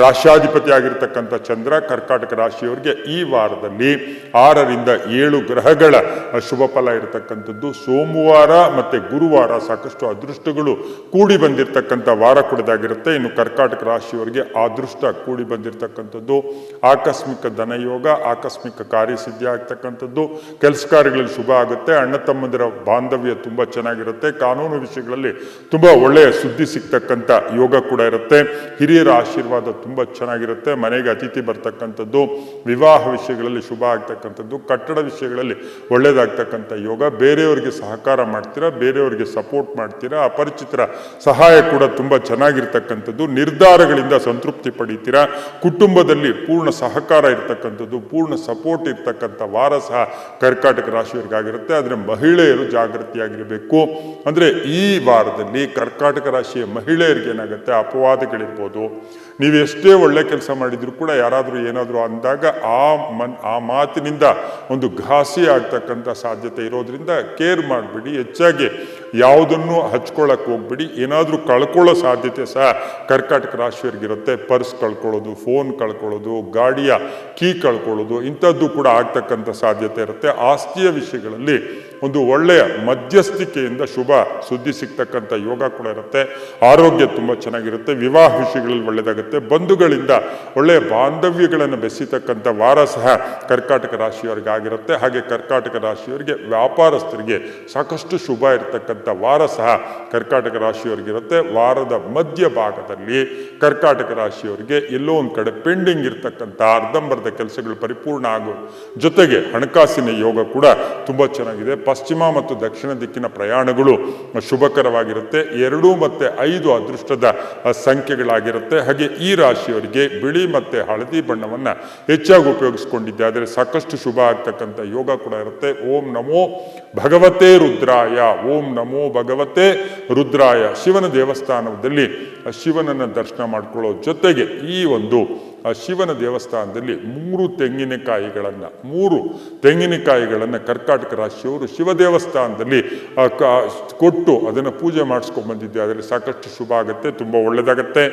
ರಾಶ್ಯಾಧಿಪತಿ ಆಗಿರ್ತಕ್ಕಂಥ ಚಂದ್ರ ಕರ್ಕಾಟಕ ರಾಶಿಯವರಿಗೆ ಈ ವಾರದಲ್ಲಿ ಆರರಿಂದ ಏಳು ಗ್ರಹಗಳ ಶುಭ ಫಲ ಇರತಕ್ಕಂಥದ್ದು. ಸೋಮವಾರ ಮತ್ತೆ ಗುರುವಾರ ಸಾಕಷ್ಟು ಅದೃಷ್ಟಗಳು ಕೂಡಿ ಬಂದಿರತಕ್ಕಂಥ ವಾರ ಕೂಡದಾಗಿರುತ್ತೆ. ಇನ್ನು ಕರ್ಕಾಟಕ ರಾಶಿಯವರಿಗೆ ಅದೃಷ್ಟ ಕೂಡಿ ಬಂದಿರತಕ್ಕಂಥದ್ದು. ಆಕಸ್ಮಿಕ ಧನಯೋಗ, ಆಕಸ್ಮಿಕ ಕಾರ್ಯಸಿದ್ಧಿ ಆಗ್ತಕ್ಕಂಥದ್ದು. ಕೆಲಸ ಕಾರ್ಯಗಳಲ್ಲಿ ಶುಭ ಆಗುತ್ತೆ. ಅಣ್ಣ ತಮ್ಮಂದಿರ ಬಾಂಧವ್ಯ ತುಂಬಾ ಚೆನ್ನಾಗಿರುತ್ತೆ. ಕಾನೂನು ವಿಷಯಗಳಲ್ಲಿ ತುಂಬಾ ಒಳ್ಳೆಯ ಸುದ್ದಿ ಸಿಗ್ತಕ್ಕಂಥ ಯೋಗ ಕೂಡ ಇರುತ್ತೆ. ಹಿರಿಯರ ಆಶೀರ್ವಾದ ತುಂಬ ಚೆನ್ನಾಗಿರುತ್ತೆ. ಮನೆಗೆ ಅತಿಥಿ ಬರ್ತಕ್ಕಂಥದ್ದು, ವಿವಾಹ ವಿಷಯಗಳಲ್ಲಿ ಶುಭ ಆಗ್ತಕ್ಕಂಥದ್ದು, ಕಟ್ಟಡ ವಿಷಯಗಳಲ್ಲಿ ಒಳ್ಳೆಯದಾಗ್ತಕ್ಕಂಥ ಯೋಗ. ಬೇರೆಯವರಿಗೆ ಸಹಕಾರ ಮಾಡ್ತೀರಾ, ಬೇರೆಯವರಿಗೆ ಸಪೋರ್ಟ್ ಮಾಡ್ತೀರಾ, ಅಪರಿಚಿತರ ಸಹಾಯ ಕೂಡ ತುಂಬ ಚೆನ್ನಾಗಿರ್ತಕ್ಕಂಥದ್ದು. ನಿರ್ಧಾರಗಳಿಂದ ಸಂತೃಪ್ತಿ ಪಡಿತೀರಾ, ಕುಟುಂಬದಲ್ಲಿ ಪೂರ್ಣ ಸಹಕಾರ ಇರ್ತಕ್ಕಂಥದ್ದು, ಪೂರ್ಣ ಸಪೋರ್ಟ್ ಇರ್ತಕ್ಕಂಥ ವಾರ ಸಹ ಕರ್ಕಾಟಕ ರಾಶಿಯವರಿಗಾಗಿರುತ್ತೆ. ಆದರೆ ಮಹಿಳೆಯರು ಜಾಗೃತಿಯಾಗಿರಬೇಕು. ಅಂದರೆ ಈ ವಾರದಲ್ಲಿ ಕರ್ಕಾಟಕ ರಾಶಿಯ ಮಹಿಳೆಯರಿಗೆ ಏನಾಗುತ್ತೆ? ಅಪವಾದಗಳಿರ್ಬೋದು. ನೀವು ಎಷ್ಟೇ ಒಳ್ಳೆ ಕೆಲಸ ಮಾಡಿದರೂ ಕೂಡ ಯಾರಾದರೂ ಏನಾದರೂ ಅಂದಾಗ ಆ ಮನ್, ಆ ಮಾತಿನಿಂದ ಒಂದು ಘಾಸಿ ಆಗ್ತಕ್ಕಂಥ ಸಾಧ್ಯತೆ ಇರೋದ್ರಿಂದ ಕೇರ್ ಮಾಡಿಬಿಡಿ. ಹೆಚ್ಚಾಗಿ ಯಾವುದನ್ನು ಹಚ್ಕೊಳ್ಳೋಕೆ ಹೋಗ್ಬಿಡಿ. ಏನಾದರೂ ಕಳ್ಕೊಳ್ಳೋ ಸಾಧ್ಯತೆ ಸಹ ಕರ್ಕಾಟಕ ರಾಶಿಯವರಿಗಿರುತ್ತೆ. ಪರ್ಸ್ ಕಳ್ಕೊಳ್ಳೋದು, ಫೋನ್ ಕಳ್ಕೊಳ್ಳೋದು, ಗಾಡಿಯ ಕೀ ಕಳ್ಕೊಳ್ಳೋದು, ಇಂಥದ್ದು ಕೂಡ ಆಗ್ತಕ್ಕಂಥ ಸಾಧ್ಯತೆ ಇರುತ್ತೆ. ಆಸ್ತಿಯ ವಿಷಯಗಳಲ್ಲಿ ಒಂದು ಒಳ್ಳೆಯ ಮಧ್ಯಸ್ಥಿಕೆಯಿಂದ ಶುಭ ಸುದ್ದಿ ಸಿಗ್ತಕ್ಕಂಥ ಯೋಗ ಕೂಡ ಇರುತ್ತೆ. ಆರೋಗ್ಯ ತುಂಬ ಚೆನ್ನಾಗಿರುತ್ತೆ. ವಿವಾಹ ವಿಷಯಗಳಲ್ಲಿ ಒಳ್ಳೆಯದಾಗುತ್ತೆ. ಬಂಧುಗಳಿಂದ ಒಳ್ಳೆಯ ಬಾಂಧವ್ಯಗಳನ್ನು ಬೆಸಿತಕ್ಕಂಥ ವಾರ ಸಹ ಕರ್ಕಾಟಕ ರಾಶಿಯವರಿಗೆ ಆಗಿರುತ್ತೆ ಹಾಗೆ ಕರ್ಕಾಟಕ ರಾಶಿಯವರಿಗೆ ವ್ಯಾಪಾರಸ್ಥರಿಗೆ ಸಾಕಷ್ಟು ಶುಭ ಇರತಕ್ಕಂಥ ವಾರ ಸಹ ಕರ್ಕಾಟಕ ರಾಶಿಯವರಿಗಿರುತ್ತೆ ವಾರದ ಮಧ್ಯ ಭಾಗದಲ್ಲಿ ಕರ್ಕಾಟಕ ರಾಶಿಯವರಿಗೆ ಎಲ್ಲೋ ಒಂದು ಕಡೆ ಪೆಂಡಿಂಗ್ ಇರತಕ್ಕಂಥ ಅರ್ಧಂಬರ್ಧ ಕೆಲಸಗಳು ಪರಿಪೂರ್ಣ ಆಗೋ ಜೊತೆಗೆ ಹಣಕಾಸಿನ ಯೋಗ ಕೂಡ ತುಂಬ ಚೆನ್ನಾಗಿದೆ. ಪಶ್ಚಿಮ ಮತ್ತು ದಕ್ಷಿಣ ದಿಕ್ಕಿನ ಪ್ರಯಾಣಗಳು ಶುಭಕರವಾಗಿರುತ್ತೆ. ಎರಡು ಮತ್ತು ಐದು ಅದೃಷ್ಟದ ಸಂಖ್ಯೆಗಳಾಗಿರುತ್ತೆ. ಹಾಗೆ ಈ ರಾಶಿಯವರಿಗೆ ಬಿಳಿ ಮತ್ತೆ ಹಳದಿ ಬಣ್ಣವನ್ನು ಹೆಚ್ಚಾಗಿ ಉಪಯೋಗಿಸ್ಕೊಂಡಿದ್ದೆ. ಆದರೆ ಸಾಕಷ್ಟು ಶುಭ ಆಗ್ತಕ್ಕಂಥ ಯೋಗ ಕೂಡ ಇರುತ್ತೆ. ಓಂ ನಮೋ ಭಗವತೇ ರುದ್ರಾಯ. ಓಂ ನಮೋ ಭಗವತೆ ರುದ್ರಾಯ. ಶಿವನ ದೇವಸ್ಥಾನದಲ್ಲಿ ಶಿವನನ್ನ ದರ್ಶನ ಮಾಡ್ಕೊಳ್ಳೋ ಜೊತೆಗೆ ಈ ಒಂದು ಶಿವನ ದೇವಸ್ಥಾನದಲ್ಲಿ ಮೂರು ತೆಂಗಿನಕಾಯಿಗಳನ್ನು ಮೂರು ತೆಂಗಿನಕಾಯಿಗಳನ್ನು ಕರ್ಕಾಟಕ ರಾಶಿಯವರು ಶಿವ ದೇವಸ್ಥಾನದಲ್ಲಿ ಕೊಟ್ಟು ಅದನ್ನು ಪೂಜೆ ಮಾಡಿಸ್ಕೊಂಡು ಬಂದಿದ್ದೆ ಅದರಲ್ಲಿ ಸಾಕಷ್ಟು ಶುಭ ಆಗುತ್ತೆ, ತುಂಬ ಒಳ್ಳೆಯದಾಗತ್ತೆ